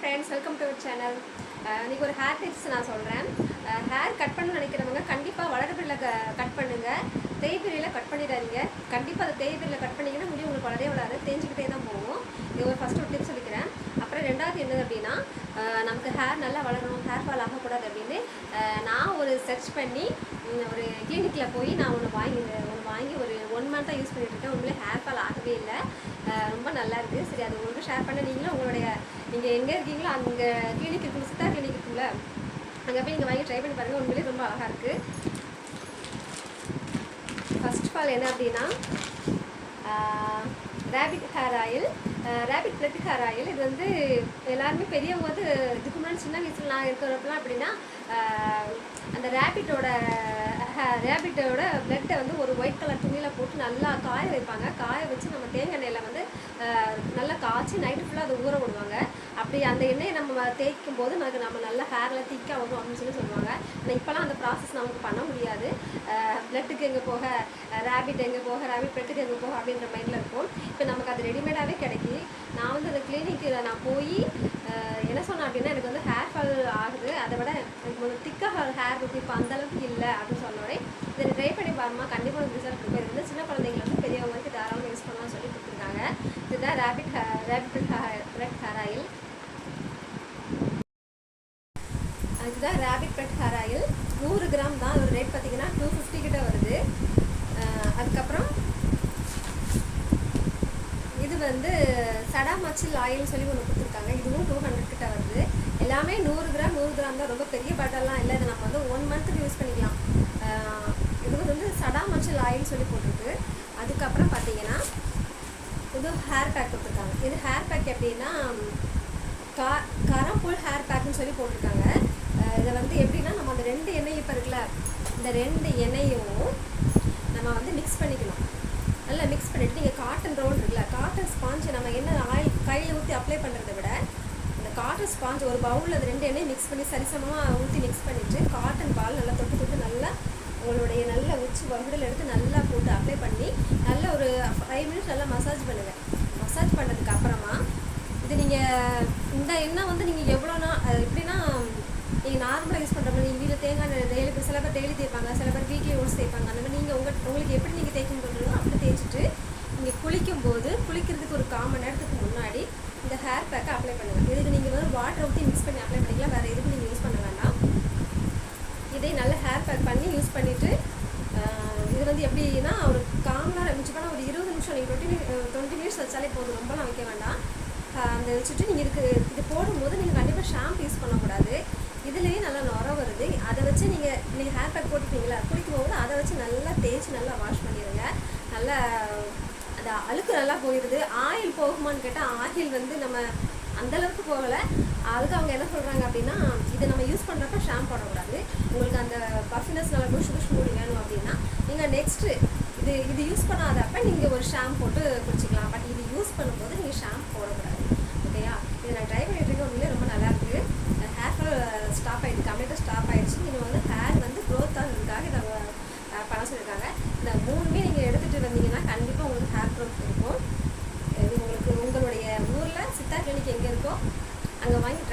Friends welcome to channel இன்றைக்கி ஒரு hair tips நான் சொல்கிறேன் ஹேர் uh, கட் பண்ண நினைக்கிறவங்க கண்டிப்பாக வளர்பிரியில் கட் பண்ணுங்கள் தேய்பிரியில் கட் பண்ணிடாதீங்க. கண்டிப்பாக அதை தேய்பிரியில் கட் பண்ணிங்கன்னா முடி உங்களுக்கு வளரே வளராது தேஞ்சிக்கிட்டே தான் போகும். இது ஒரு ஃபஸ்ட் ஒரு டிப்ஸ் சொல்லிக்கிறேன். அப்புறம் ரெண்டாவது என்னது அப்படின்னா uh, நமக்கு ஹேர் நல்லா வளரணும் ஹேர் ஃபால் ஆகக்கூடாது அப்படின்னு uh, நான் ஒரு சர்ச் பண்ணி ஒரு கிளினிக்கில் போய் நான் ஒன்று வாங்கி ஒன்று வாங்கி ஒரு ஒன் மந்த்தாக யூஸ் பண்ணிகிட்டு இருக்கேன். உண்மையிலே ஹேர் ஃபால் ஆகவே இல்லை. ரொம்ப நல்லா இருக்குது சரி அது உங்களுக்கு ஷேர் பண்ண நீங்களும் உங்களுடைய நீங்கள் எங்கே இருக்கீங்களோ அங்கே கிளினிக் இருக்குங்க சித்தா கிளினிக் இருக்குங்களா அங்கே போய் நீங்கள் வாங்கி ட்ரை பண்ணி பாருங்கள் உண்மையிலே ரொம்ப அழகாக இருக்குது ஃபர்ஸ்ட் ஆஃப் ஆல் என்ன அப்படின்னா rapid hair oil rapid blood hair oil இது வந்து எல்லாருமே பெரியவங்க வந்து இதுக்கு முன்னாடி சின்ன வயசுல நான் இருக்கிறப்பலாம் அப்படின்னா அந்த ரேபிட்டோட ரேபிட்டோட பிளட்டை வந்து ஒரு ஒயிட் கலர் துணியில் போட்டு நல்லா காய வைப்பாங்க. காய வச்சு நம்ம தேங்காய் எண்ணெயில் வந்து நல்லா காய்ச்சி நைட்டு ஃபுல்லாக அதை ஊற விடுவாங்க. அப்படி அந்த எண்ணெயை நம்ம தேய்க்கும் போது நமக்கு நம்ம நல்லா ஹேரில் திக்காக வரும் அப்படின்னு சொல்லி சொல்லுவாங்க. ஆனால் இப்போலாம் அந்த ப்ராசஸ் நமக்கு பண்ண முடியாது. பிளட்டுக்கு எங்கே போக ரேபிட் எங்கே போக ரேபிட் பிளட்டுக்கு எங்கே போக அப்படின்ற மைண்டில் இருக்கும் இப்போ நமக்கு அது ரெடிமேடாகவே கிடைக்கி நான் வந்து அந்த கிளினிக்கு நான் போய் என்ன சொன்னேன் அப்படின்னா எனக்கு வந்து ஹேர் ஃபால் ஆகுது. அதை விட எனக்கு வந்து திக்காக ஹேர் இருக்கு. இப்போ அந்தளவுக்கு இல்லை அப்படின்னு சொன்னோடனே இதை ட்ரை பண்ணி பாருமா கண்டிப்பாக ஒரு ரிசல்ட் இருக்கும். இது வந்து சின்ன குழந்தைங்க வந்து பெரியவங்களுக்கு தாராளமாக யூஸ் பண்ணலாம்னு சொல்லி கொடுத்துருக்காங்க. இதுதான் rapid hair rapid hair red hair oil இதுதான் ரேபிட் பெட் ஹேர் ஆயில் நூறு கிராம் தான் ஒரு ரேட் பார்த்தீங்கன்னா டூ ஃபிஃப்டி கிட்ட வருது. அதுக்கப்புறம் இது வந்து சடா மச்சில் ஆயில் சொல்லி ஒன்று கொடுத்துருக்காங்க. இதுவும் டூ ஹண்ட்ரட் கிட்ட வருது. எல்லாமே நூறு கிராம் நூறு கிராம் தான். ரொம்ப பெரிய பாட்டெல்லாம் இல்லை. இதை நம்ம வந்து ஒன் மந்த்துக்கு யூஸ் பண்ணிக்கலாம். இது வந்து சடா மச்சில் ஆயில் சொல்லி போட்டிருக்கு. அதுக்கப்புறம் பார்த்தீங்கன்னா இது ஹேர் பேக் கொடுத்துருக்காங்க. இது ஹேர் பேக் எப்படின்னா கா கரம்புல் ஹேர் பேக்னு சொல்லி போட்டிருக்காங்க. இதை வந்து எப்படின்னா நம்ம அந்த ரெண்டு எண்ணெய் இப்போ இருக்குல்ல இந்த ரெண்டு எண்ணெயும் நம்ம வந்து மிக்ஸ் பண்ணிக்கணும் நல்லா மிக்ஸ் பண்ணிவிட்டு நீங்கள் காட்டன் ரவுண்ட் இருக்குல்ல காட்டன் ஸ்பாஞ்ச் நம்ம என்ன ஆயில் கையில் ஊற்றி அப்ளை பண்ணுறதை விட இந்த காட்டன் ஸ்பாஞ்ச் ஒரு பவுலில் அந்த ரெண்டு எண்ணெய் மிக்ஸ் பண்ணி சரிசமமாக ஊற்றி மிக்ஸ் பண்ணிவிட்டு காட்டன் பால் நல்லா தொட்டு தொட்டு நல்லா உங்களுடைய நல்ல உச்சி வகுடில் எடுத்து நல்லா போட்டு அப்ளை பண்ணி நல்ல ஒரு ஃபைவ் மினிட்ஸ் நல்லா மசாஜ் பண்ணுங்கள் மசாஜ் பண்ணதுக்கு அப்புறமா இது நீங்கள் இந்த எண்ணெய் வந்து நீங்கள் எவ்வளோனா அது எப்படின்னா நீங்கள் நார்மலாக யூஸ் பண்ணுற மாதிரி நீங்கள் வீட்டில் தேங்காய் எண்ணெய் டெய்லி சில பேர் டெய்லி தேய்ப்பாங்க சில பேர் வீக்லி ஓட்ஸ் தேய்ப்பாங்க. அந்த மாதிரி நீங்கள் உங்கள் உங்களுக்கு எப்படி நீங்கள் தேய்க்கணும் தோணுதோ அப்படி தேய்ச்சிட்டு நீங்கள் குளிக்கும்போது குளிக்கிறதுக்கு ஒரு கால் மணி நேரத்துக்கு முன்னாடி இந்த ஹேர் பேக்கை அப்ளை பண்ணுங்கள் இதுக்கு நீங்கள் வந்து வாட்டர் ஊற்றி மிக்ஸ் பண்ணி அப்ளை பண்ணிக்கலாம் வேறு எதுக்கும் நீங்கள் யூஸ் பண்ண வேண்டாம். இதை நல்ல ஹேர் பேக் பண்ணி யூஸ் பண்ணிவிட்டு இது வந்து எப்படின்னா ஒரு கால் நேரம் மிச்சம் பண்ணால் ஒரு இருபது நிமிஷம் நீங்கள் டுவெண்ட்டி டுவெண்ட்டி மினிட்ஸ் வச்சாலே போதும் ரொம்பலாம் வைக்க வேண்டாம். அந்த வச்சுட்டு நீங்கள் இருக்கு இது போடும்போது நீங்கள் கண்டிப்பாக ஷாம்பு யூஸ் பண்ணக்கூடாது. இதுலேயும் நல்லா நுர வருது. அதை வச்சு நீங்கள் நீங்கள் ஹேர் பேக் போட்டுட்டீங்களா குளிக்கும் போது அதை வச்சு நல்லா தேய்ச்சி நல்லா வாஷ் பண்ணிடுங்க நல்லா அந்த அழுக்கு நல்லா போயிடுது ஆயில் போகுமான்னு கேட்டால் ஆயில் வந்து நம்ம அந்தளவுக்கு போகலை. அதுக்கு அவங்க என்ன சொல்கிறாங்க அப்படின்னா இதை நம்ம யூஸ் பண்ணுறப்ப ஷாம் போடக்கூடாது. உங்களுக்கு அந்த பஃபினஸ் நல்லா புஷ் புஷ் மூடி வேணும் அப்படின்னா நீங்கள் நெக்ஸ்ட்டு இது இது யூஸ் பண்ணாதப்ப நீங்கள் ஒரு ஷாம் போட்டு குடிச்சிக்கலாம். பட் இது யூஸ் பண்ணும்போது நீங்கள் ஷாம்பு போடக்கூடாது ஓகேயா இது நான் ட்ரை பண்ணிட்டு இருக்கேன் உண்மையிலே ரொம்ப நல்லா இருக்குது ஹேர் ஃபால் ஸ்டாப் ஆகிடுது கம்ப்ளீட்டாக ஸ்டாப் ஆகிடுச்சு நீங்கள் வந்து ஹேர் வந்து க்ரோத் ஆகிறதுக்காக இதை அஹ், பண்ண சொல்லியிருக்காங்க இந்த மூணுமே நீங்கள் எடுத்துகிட்டு வந்தீங்கன்னா கண்டிப்பாக உங்களுக்கு ஹேர் க்ரோத் இருக்கும் இது உங்களுக்கு உங்களுடைய ஊரில் சித்தா கிளினிக் எங்கே இருக்கோ அங்கே வாங்கி